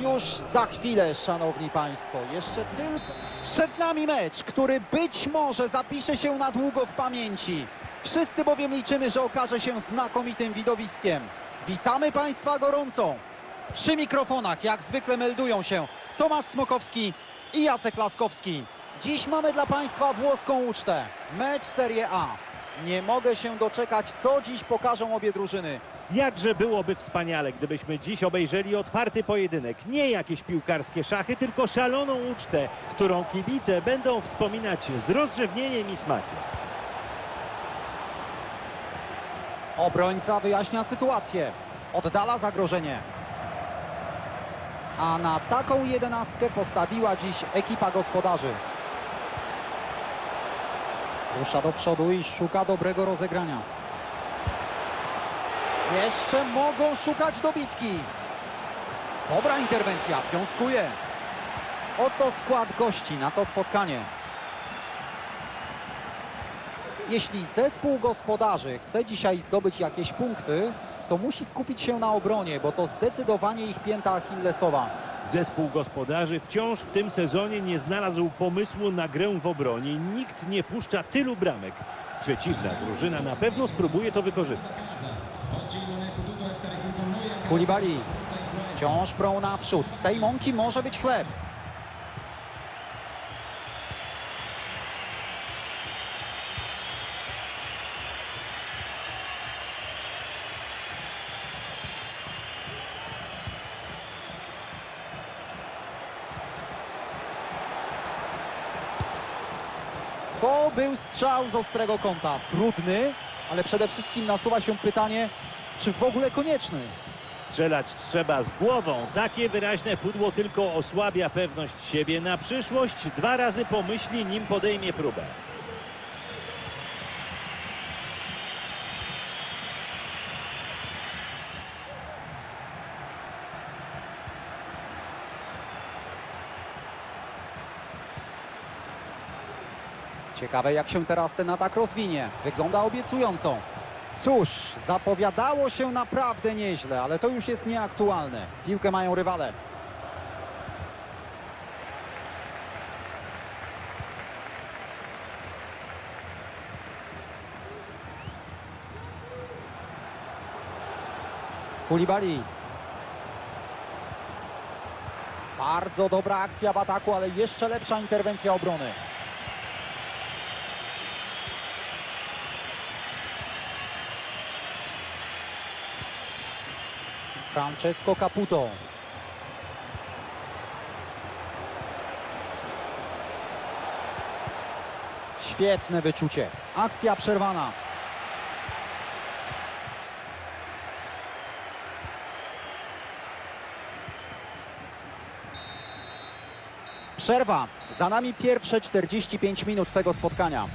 Już za chwilę, szanowni państwo, jeszcze tylko przed nami mecz, który być może zapisze się na długo w pamięci. Wszyscy bowiem liczymy, że okaże się znakomitym widowiskiem. Witamy państwa gorąco. Przy mikrofonach, jak zwykle meldują się Tomasz Smokowski i Jacek Laskowski. Dziś mamy dla państwa włoską ucztę. Mecz Serie A. Nie mogę się doczekać, co dziś pokażą obie drużyny. Jakże byłoby wspaniale, gdybyśmy dziś obejrzeli otwarty pojedynek. Nie jakieś piłkarskie szachy, tylko szaloną ucztę, którą kibice będą wspominać z rozrzewnieniem i smakiem. Obrońca wyjaśnia sytuację. Oddala zagrożenie. A na taką jedenastkę postawiła dziś ekipa gospodarzy. Rusza do przodu i szuka dobrego rozegrania. Jeszcze mogą szukać dobitki. Dobra interwencja, piąskuje. Oto skład gości na to spotkanie. Jeśli zespół gospodarzy chce dzisiaj zdobyć jakieś punkty, to musi skupić się na obronie, bo to zdecydowanie ich pięta achillesowa. Zespół gospodarzy wciąż w tym sezonie nie znalazł pomysłu na grę w obronie. Nikt nie puszcza tylu bramek. Przeciwna drużyna na pewno spróbuje to wykorzystać. Kulibali wciąż prą naprzód. Z tej mąki może być chleb. To był strzał z ostrego kąta. Trudny, ale przede wszystkim nasuwa się pytanie, czy w ogóle konieczny. Strzelać trzeba z głową. Takie wyraźne pudło tylko osłabia pewność siebie. Na przyszłość dwa razy pomyśli, nim podejmie próbę. Ciekawe jak się teraz ten atak rozwinie. Wygląda obiecująco. Cóż, zapowiadało się naprawdę nieźle, ale to już jest nieaktualne. Piłkę mają rywale. Kulibali. Bardzo dobra akcja w ataku, ale jeszcze lepsza interwencja obrony. Francesco Caputo. Świetne wyczucie. Akcja przerwana. Przerwa. Za nami pierwsze 45 minut tego spotkania.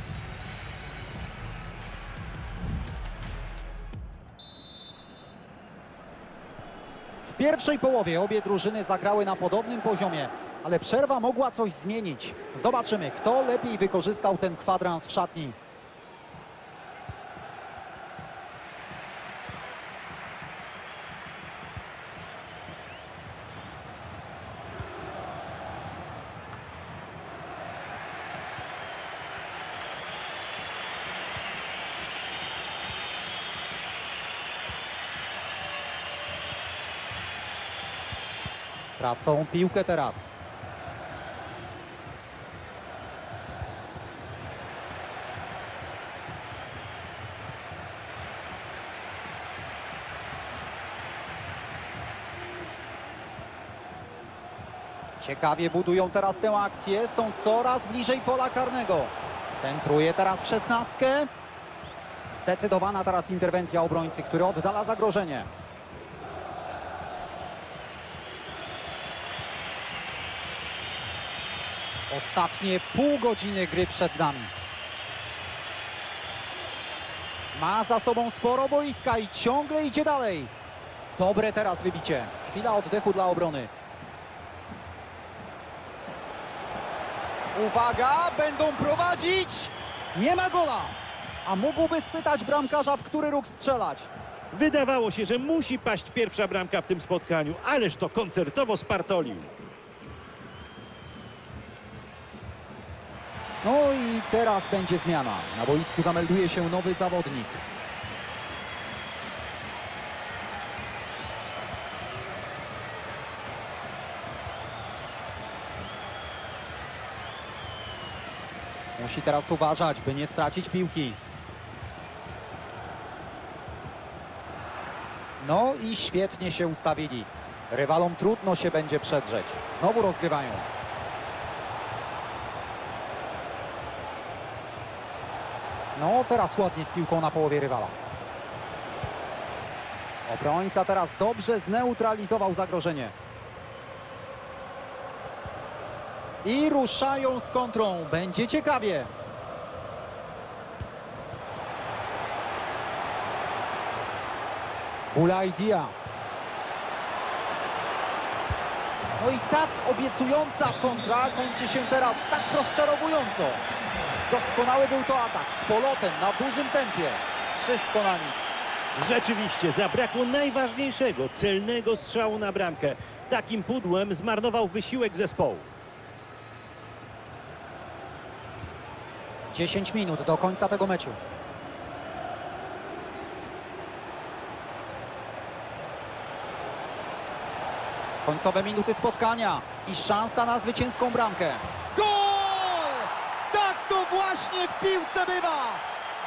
Pierwszej połowie obie drużyny zagrały na podobnym poziomie, ale przerwa mogła coś zmienić. Zobaczymy, kto lepiej wykorzystał ten kwadrans w szatni. Tracą piłkę teraz. Ciekawie budują teraz tę akcję. Są coraz bliżej pola karnego. Centruje teraz w szesnastkę. Zdecydowana teraz interwencja obrońcy, który oddala zagrożenie. Ostatnie pół godziny gry przed nami. Ma za sobą sporo boiska i ciągle idzie dalej. Dobre teraz wybicie. Chwila oddechu dla obrony. Uwaga, będą prowadzić. Nie ma gola. A mógłby spytać bramkarza, w który róg strzelać. Wydawało się, że musi paść pierwsza bramka w tym spotkaniu, ależ to koncertowo spartolił. No i teraz będzie zmiana. Na boisku zamelduje się nowy zawodnik. Musi teraz uważać, by nie stracić piłki. No i świetnie się ustawili. Rywalom trudno się będzie przedrzeć. Znowu rozgrywają. No, teraz ładnie z piłką na połowie rywala. Obrońca teraz dobrze zneutralizował zagrożenie. I ruszają z kontrą. Będzie ciekawie. Ulajdia. No i tak obiecująca kontra kończy się teraz tak rozczarowująco. Doskonały był to atak z polotem na dużym tempie. Wszystko na nic. Rzeczywiście zabrakło najważniejszego, celnego strzału na bramkę. Takim pudłem zmarnował wysiłek zespołu. 10 minut do końca tego meczu. Końcowe minuty spotkania i szansa na zwycięską bramkę. Właśnie w piłce bywa!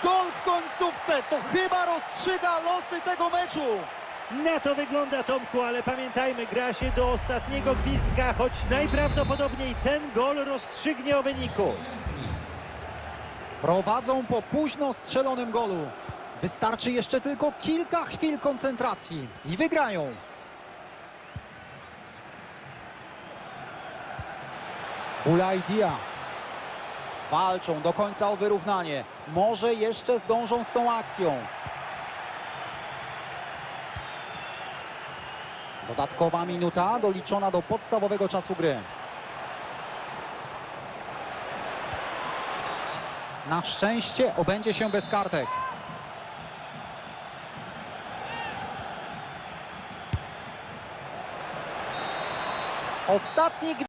Gol w końcówce to chyba rozstrzyga losy tego meczu. Na to wygląda Tomku, ale pamiętajmy, gra się do ostatniego gwizdka, choć najprawdopodobniej ten gol rozstrzygnie o wyniku. Prowadzą po późno strzelonym golu. Wystarczy jeszcze tylko kilka chwil koncentracji i wygrają. Ulajdia. Walczą do końca o wyrównanie. Może jeszcze zdążą z tą akcją. Dodatkowa minuta doliczona do podstawowego czasu gry. Na szczęście obędzie się bez kartek. Ostatni